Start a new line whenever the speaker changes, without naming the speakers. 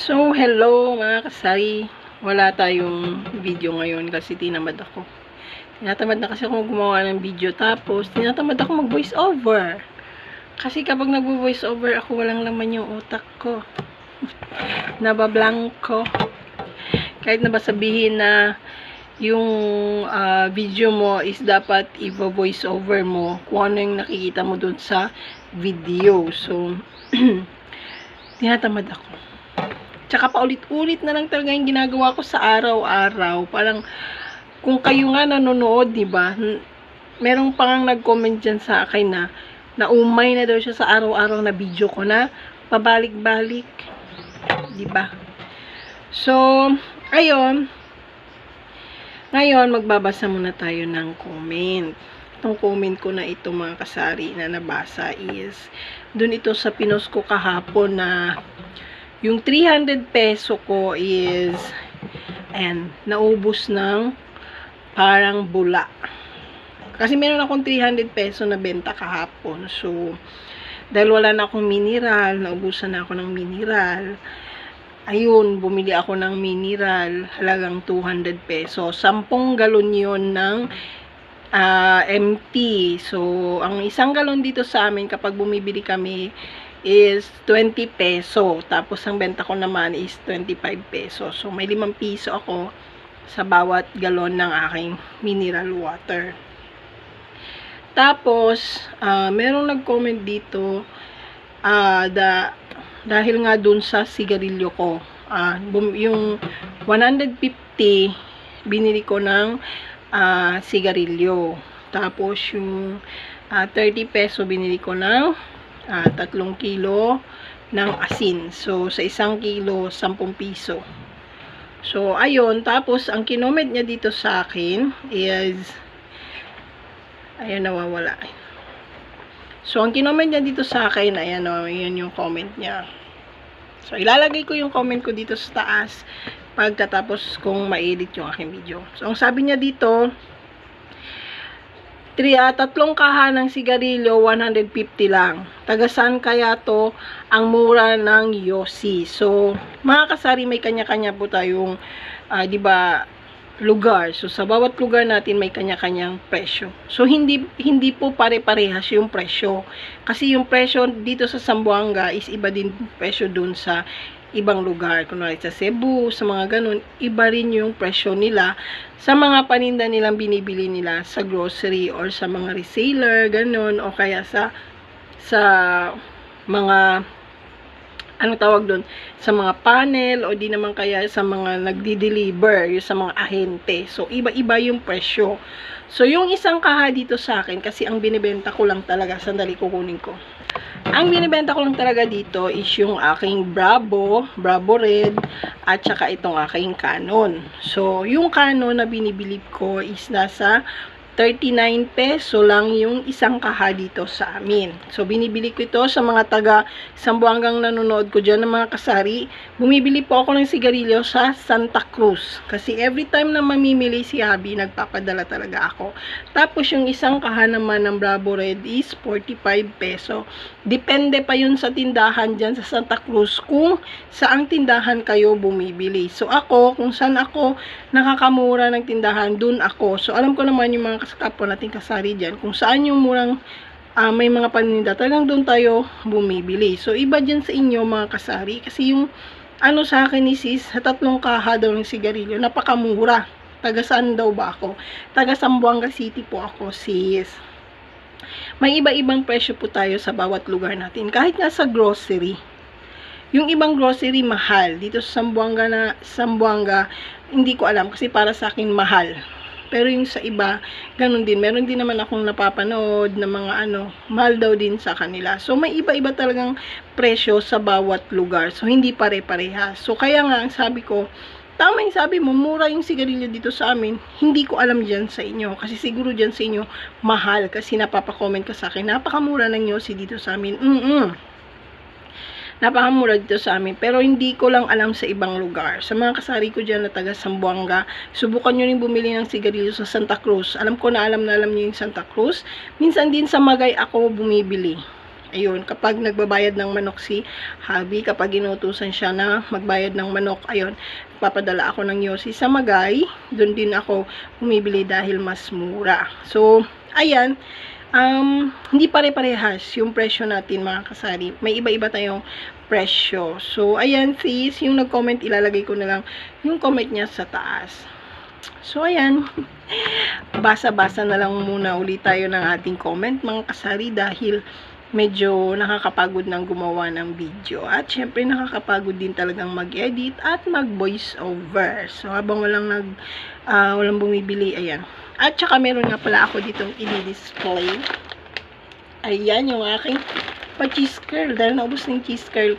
So, hello mga kasari. Wala tayong video ngayon kasi tinamad ako. Tinatamad na kasi ako gumawa ng video tapos tinatamad ako mag voice over. Kasi kapag nagvo-voice over ako, walang laman yung utak ko. Nabablanko. Kahit na ba sabihin na yung ah, video mo is dapat i-voice over mo kung ano yung nakikita mo dun sa video. So, tinatamad ako. Tsaka paulit-ulit na lang talaga yung ginagawa ko sa araw-araw. Parang, kung kayo nga nanonood, di ba? Merong pang nag-comment dyan sa akin na naumay na daw siya sa araw-araw na video ko na pabalik-balik. Di ba? So, ayun. Ngayon, magbabasa muna tayo ng comment. Itong comment ko na ito mga kasari na nabasa is dun ito sa pinos ko kahapon na yung 300 peso ko is ayan, naubos ng parang bula. Kasi meron akong 300 peso na benta kahapon. So, dahil wala na akong mineral, naubusan na ako ng mineral, ayun, bumili ako ng mineral, halagang 200 peso. 10 galon yon ng ah, empty. So, ang isang galon dito sa amin, kapag bumibili kami, is 20 peso. Tapos, ang benta ko naman is 25 peso. So, may 5 piso ako sa bawat galon ng aking mineral water. Tapos, ah, merong nag-comment dito ah, da, dahil nga dun sa sigarilyo ko. ah, bum, yung 150, binili ko ng ah, sigarilyo. Tapos, yung ah, 30 peso, binili ko ng ah, 3 kilo ng asin. So, sa isang kilo, 10 piso. So, ayun. Tapos, ang kinoment niya dito sa akin is, ayan, nawawala. So, ang kinoment niya dito sa akin, ayan o, yun yung comment niya. So, ilalagay ko yung comment ko dito sa taas pagkatapos kung ma-edit yung aking video. So, ang sabi niya dito, tri, ah, tatlong kaha ng sigarilyo, 150 lang. Tagasan kaya to ang mura ng Yossi. So, mga kasari, may kanya-kanya po tayong, ah, di ba, lugar. So, sa bawat lugar natin may kanya-kanyang presyo. So, hindi hindi po pare-parehas yung presyo. Kasi yung presyo dito sa Zamboanga is iba din presyo dun sa ibang lugar. Kunwari sa Cebu, sa mga ganun, iba rin yung presyo nila sa mga paninda nilang binibili nila sa grocery or sa mga reseller, ganun, o kaya sa sa mga ano tawag doon, sa mga panel o di naman kaya sa mga nagdi-deliver, yung sa mga ahente. So, iba-iba yung presyo. So, yung isang kaha dito sa akin, kasi ang binibenta ko lang talaga, sandali kukunin ko. Ang binibenta ko lang talaga dito is yung aking Bravo, Bravo Red, at saka itong aking Canon. So, yung Canon na binibili ko is nasa 39 peso lang yung isang kaha dito sa amin. So, binibili ko ito sa mga taga Sambuangang nanonood ko dyan ng mga kasari. Bumibili po ako ng sigarilyo sa Santa Cruz. Kasi every time na mamimili si Abby, nagpapadala talaga ako. Tapos, yung isang kaha naman ng Bravo Red is 45 peso. Depende pa yun sa tindahan dyan sa Santa Cruz kung saang tindahan kayo bumibili. So, ako, kung saan ako nakakamura ng tindahan, dun ako. So, alam ko naman yung mga kapwa nating kasari dyan, kung saan yung murang ah, may mga paninda, talagang doon tayo bumibili. So, iba dyan sa inyo mga kasari, kasi yung ano sa akin ni sis, sa tatlong kaha daw ng sigarilyo, napakamura. Taga saan daw ba ako? Taga Sambuanga City po ako, sis. May iba-ibang presyo po tayo sa bawat lugar natin. Kahit nga sa grocery. Yung ibang grocery mahal. Dito sa Sambuanga na Sambuanga, hindi ko alam kasi para sa akin mahal. Pero yung sa iba, ganun din. Meron din naman akong napapanood na mga ano, mahal daw din sa kanila. So, may iba-iba talagang presyo sa bawat lugar. So, hindi pare-parehas. So, kaya nga, ang sabi ko, tama yung sabi mo, mura yung sigarilyo dito sa amin. Hindi ko alam dyan sa inyo. Kasi siguro dyan sa inyo, mahal. Kasi napapakomment ka sa akin, napakamura ng yosi dito sa amin. Mm-mm napakamura dito sa amin. Pero hindi ko lang alam sa ibang lugar. Sa mga kasari ko dyan na taga Sambuanga, subukan nyo rin bumili ng sigarilyo sa Santa Cruz. Alam ko na alam na alam nyo yung Santa Cruz. Minsan din sa Magay ako bumibili. Ayun, kapag nagbabayad ng manok si Habi, kapag inutusan siya na magbayad ng manok, ayun, papadala ako ng yosi sa Magay. Doon din ako bumibili dahil mas mura. So, ayan, um, hindi pare-parehas yung presyo natin mga kasari. May iba-iba tayong presyo. So, ayan sis, yung nag-comment, ilalagay ko na lang yung comment niya sa taas. So, ayan. Basa-basa na lang muna ulit tayo ng ating comment mga kasari dahil medyo nakakapagod ng gumawa ng video. At syempre nakakapagod din talagang mag-edit at mag-voice over. So, habang walang nag ah, walang bumibili, ayan. At saka meron nga pala ako ditong i-display. Ayan yung aking pa-cheese curl. Dahil naubos ng cheese curl